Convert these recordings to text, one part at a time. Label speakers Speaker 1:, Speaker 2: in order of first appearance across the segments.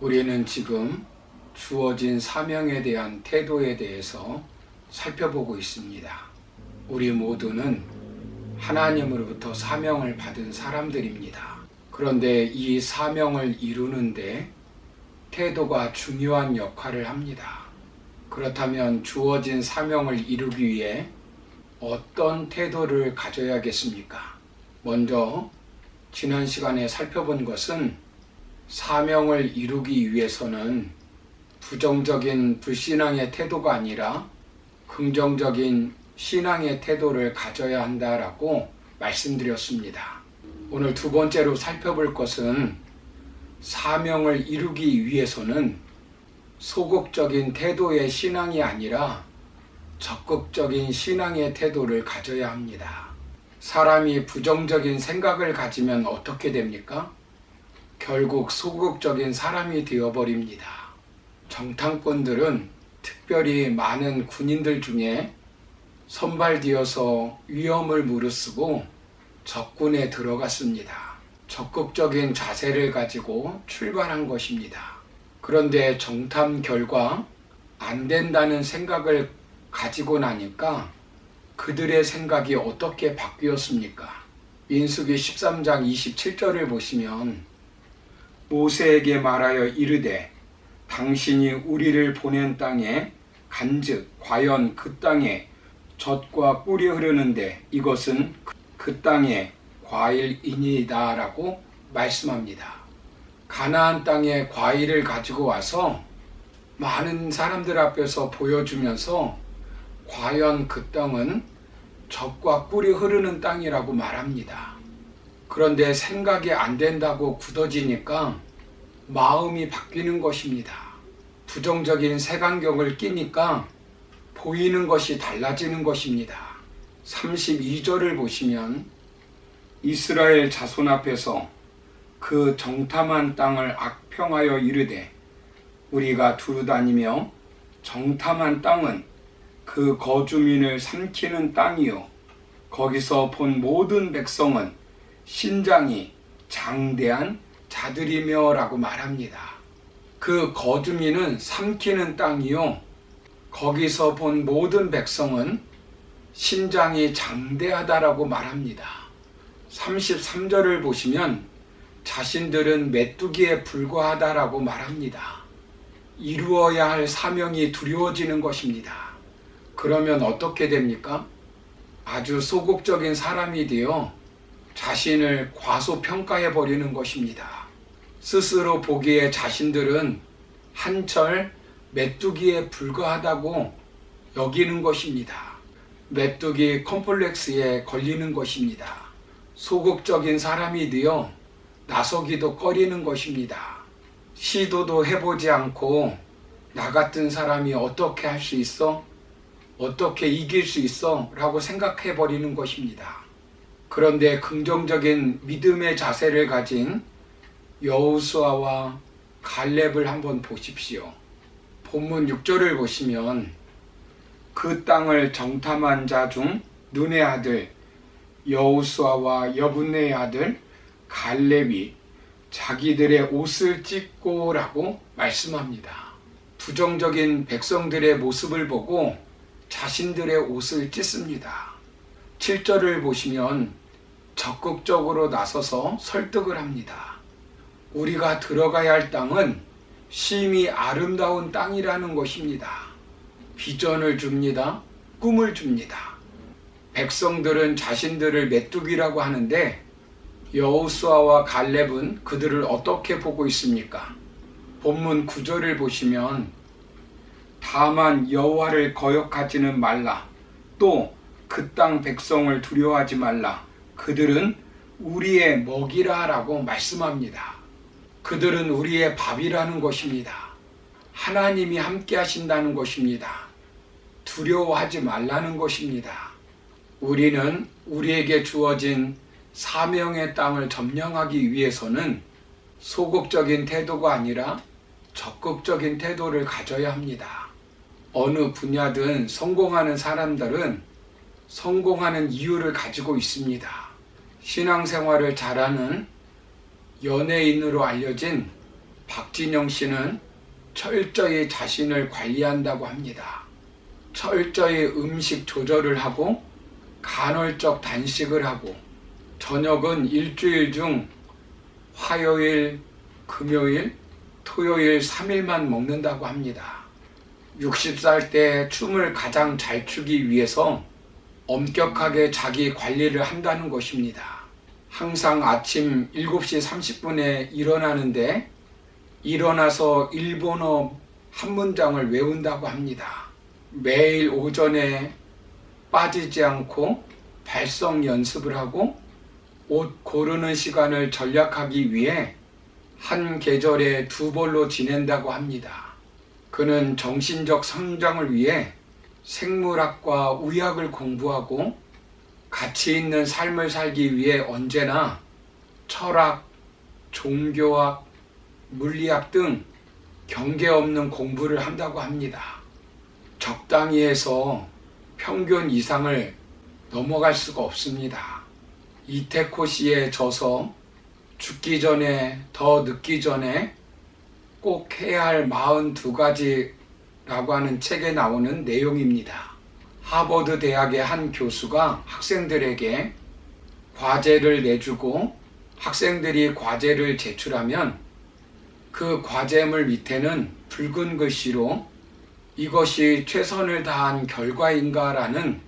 Speaker 1: 우리는 지금 주어진 사명에 대한 태도에 대해서 살펴보고 있습니다. 우리 모두는 하나님으로부터 사명을 받은 사람들입니다. 그런데 이 사명을 이루는데 태도가 중요한 역할을 합니다. 그렇다면 주어진 사명을 이루기 위해 어떤 태도를 가져야겠습니까? 먼저 지난 시간에 살펴본 것은 사명을 이루기 위해서는 부정적인 불신앙의 태도가 아니라 긍정적인 신앙의 태도를 가져야 한다라고 말씀드렸습니다. 오늘 두 번째로 살펴볼 것은 사명을 이루기 위해서는 소극적인 태도의 신앙이 아니라 적극적인 신앙의 태도를 가져야 합니다. 사람이 부정적인 생각을 가지면 어떻게 됩니까? 결국 소극적인 사람이 되어버립니다. 정탐꾼들은 특별히 많은 군인들 중에 선발되어서 위험을 무릅쓰고 적군에 들어갔습니다. 적극적인 자세를 가지고 출발한 것입니다. 그런데 정탐 결과 안 된다는 생각을 가지고 나니까 그들의 생각이 어떻게 바뀌었습니까? 민수기 13장 27절을 보시면 모세에게 말하여 이르되 당신이 우리를 보낸 땅에 간즉 과연 그 땅에 젖과 꿀이 흐르는데 이것은 그 땅의 과일이니다라고 말씀합니다. 가나안 땅에 과일을 가지고 와서 많은 사람들 앞에서 보여주면서 과연 그 땅은 젖과 꿀이 흐르는 땅이라고 말합니다. 그런데 생각이 안 된다고 굳어지니까 마음이 바뀌는 것입니다. 부정적인 색안경을 끼니까 보이는 것이 달라지는 것입니다. 32절을 보시면 이스라엘 자손 앞에서 그 정탐한 땅을 악평하여 이르되 우리가 두루 다니며 정탐한 땅은 그 거주민을 삼키는 땅이요 거기서 본 모든 백성은 신장이 장대한 자들이며라고 말합니다. 그 거주민은 삼키는 땅이요 거기서 본 모든 백성은 신장이 장대하다라고 말합니다. 33절을 보시면 자신들은 메뚜기에 불과하다라고 말합니다. 이루어야 할 사명이 두려워지는 것입니다. 그러면 어떻게 됩니까? 아주 소극적인 사람이 되어 자신을 과소평가해 버리는 것입니다. 스스로 보기에 자신들은 한철 메뚜기에 불과하다고 여기는 것입니다. 메뚜기 컴플렉스에 걸리는 것입니다. 소극적인 사람이 되어 나서기도 꺼리는 것입니다. 시도도 해보지 않고 나 같은 사람이 어떻게 할 수 있어? 어떻게 이길 수 있어? 라고 생각해 버리는 것입니다. 그런데 긍정적인 믿음의 자세를 가진 여우수아와 갈렙을 한번 보십시오. 본문 6절을 보시면 그 땅을 정탐한 자 중 눈의 아들 여우수아와 여분네의 아들 갈렙이 자기들의 옷을 찢고라고 말씀합니다. 부정적인 백성들의 모습을 보고 자신들의 옷을 찢습니다. 7절을 보시면 적극적으로 나서서 설득을 합니다. 우리가 들어가야 할 땅은 심히 아름다운 땅이라는 것입니다. 비전을 줍니다. 꿈을 줍니다. 백성들은 자신들을 메뚜기라고 하는데 여우수아와 갈렙은 그들을 어떻게 보고 있습니까? 본문 9절을 보시면 다만 여호와를 거역하지는 말라. 또 그 땅 백성을 두려워하지 말라. 그들은 우리의 먹이라라고 말씀합니다. 그들은 우리의 밥이라는 것입니다. 하나님이 함께 하신다는 것입니다. 두려워하지 말라는 것입니다. 우리는 우리에게 주어진 사명의 땅을 점령하기 위해서는 소극적인 태도가 아니라 적극적인 태도를 가져야 합니다. 어느 분야든 성공하는 사람들은 성공하는 이유를 가지고 있습니다. 신앙생활을 잘하는 연예인으로 알려진 박진영 씨는 철저히 자신을 관리한다고 합니다. 철저히 음식 조절을 하고 간헐적 단식을 하고 저녁은 일주일 중 화요일, 금요일, 토요일 3일만 먹는다고 합니다. 60살 때 춤을 가장 잘 추기 위해서 엄격하게 자기 관리를 한다는 것입니다. 항상 아침 7시 30분에 일어나는데 일어나서 일본어 한 문장을 외운다고 합니다. 매일 오전에 빠지지 않고 발성 연습을 하고 옷 고르는 시간을 전략하기 위해 한 계절에 두 벌로 지낸다고 합니다. 그는 정신적 성장을 위해 생물학과 의학을 공부하고 가치 있는 삶을 살기 위해 언제나 철학, 종교학, 물리학 등 경계 없는 공부를 한다고 합니다. 적당히 해서 평균 이상을 넘어갈 수가 없습니다. 이태코 씨의 저서 죽기 전에 더 늦기 전에 꼭 해야 할 42가지라고 하는 책에 나오는 내용입니다. 하버드 대학의 한 교수가 학생들에게 과제를 내주고 학생들이 과제를 제출하면 그 과제물 밑에는 붉은 글씨로 이것이 최선을 다한 결과인가라는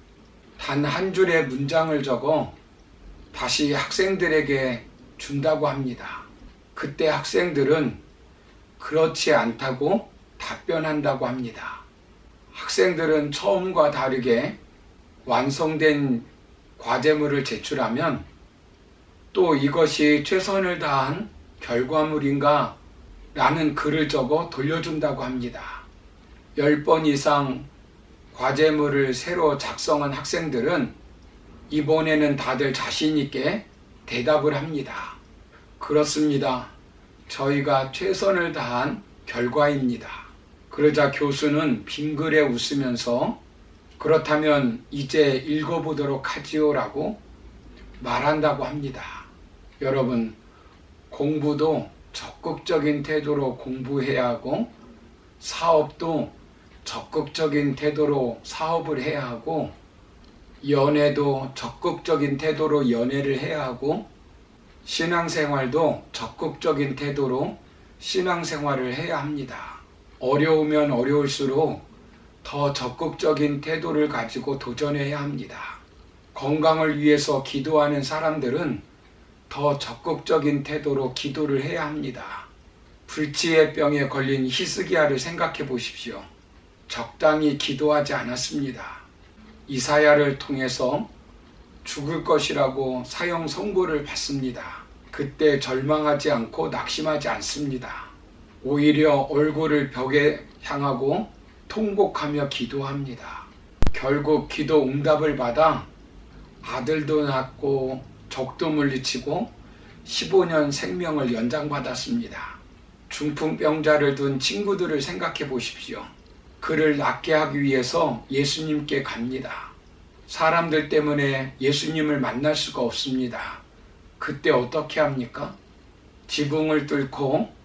Speaker 1: 단 한 줄의 문장을 적어 다시 학생들에게 준다고 합니다. 그때 학생들은 그렇지 않다고 답변한다고 합니다. 학생들은 처음과 다르게 완성된 과제물을 제출하면 또 이것이 최선을 다한 결과물인가 라는 글을 적어 돌려준다고 합니다. 10번 이상 과제물을 새로 작성한 학생들은 이번에는 다들 자신있게 대답을 합니다. 그렇습니다. 저희가 최선을 다한 결과입니다. 그러자 교수는 빙그레 웃으면서 그렇다면 이제 읽어보도록 하지요라고 말한다고 합니다. 여러분, 공부도 적극적인 태도로 공부해야 하고 사업도 적극적인 태도로 사업을 해야 하고 연애도 적극적인 태도로 연애를 해야 하고 신앙생활도 적극적인 태도로 신앙생활을 해야 합니다. 어려우면 어려울수록 더 적극적인 태도를 가지고 도전해야 합니다. 건강을 위해서 기도하는 사람들은 더 적극적인 태도로 기도를 해야 합니다. 불치의 병에 걸린 히스기야를 생각해 보십시오. 적당히 기도하지 않았습니다. 이사야를 통해서 죽을 것이라고 사형 선고를 받습니다. 그때 절망하지 않고 낙심하지 않습니다. 오히려 얼굴을 벽에 향하고 통곡하며 기도합니다. 결국 기도 응답을 받아 아들도 낳고 적도 물리치고 15년 생명을 연장받았습니다. 중풍병자를 둔 친구들을 생각해 보십시오. 그를 낫게 하기 위해서 예수님께 갑니다. 사람들 때문에 예수님을 만날 수가 없습니다. 그때 어떻게 합니까? 지붕을 뚫고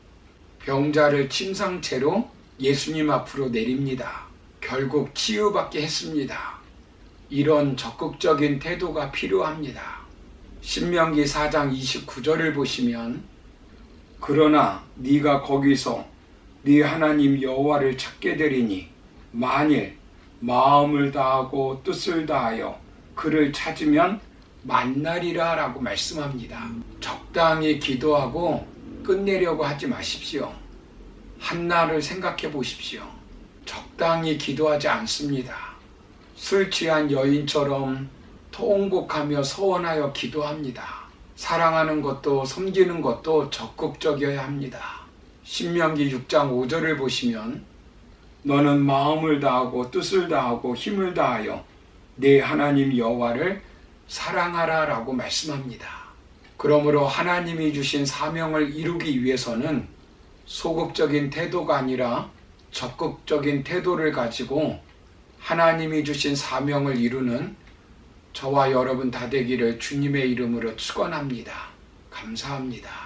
Speaker 1: 병자를 침상채로 예수님 앞으로 내립니다. 결국 치유받게 했습니다. 이런 적극적인 태도가 필요합니다. 신명기 4장 29절을 보시면 그러나 네가 거기서 네 하나님 여호와를 찾게 되리니 만일 마음을 다하고 뜻을 다하여 그를 찾으면 만나리라 라고 말씀합니다. 적당히 기도하고 끝내려고 하지 마십시오. 한나를 생각해 보십시오. 적당히 기도하지 않습니다. 술 취한 여인처럼 통곡하며 서원하여 기도합니다. 사랑하는 것도 섬기는 것도 적극적이어야 합니다. 신명기 6장 5절을 보시면 너는 마음을 다하고 뜻을 다하고 힘을 다하여 내 하나님 여호와를 사랑하라라고 말씀합니다. 그러므로 하나님이 주신 사명을 이루기 위해서는 소극적인 태도가 아니라 적극적인 태도를 가지고 하나님이 주신 사명을 이루는 저와 여러분 다 되기를 주님의 이름으로 축원합니다. 감사합니다.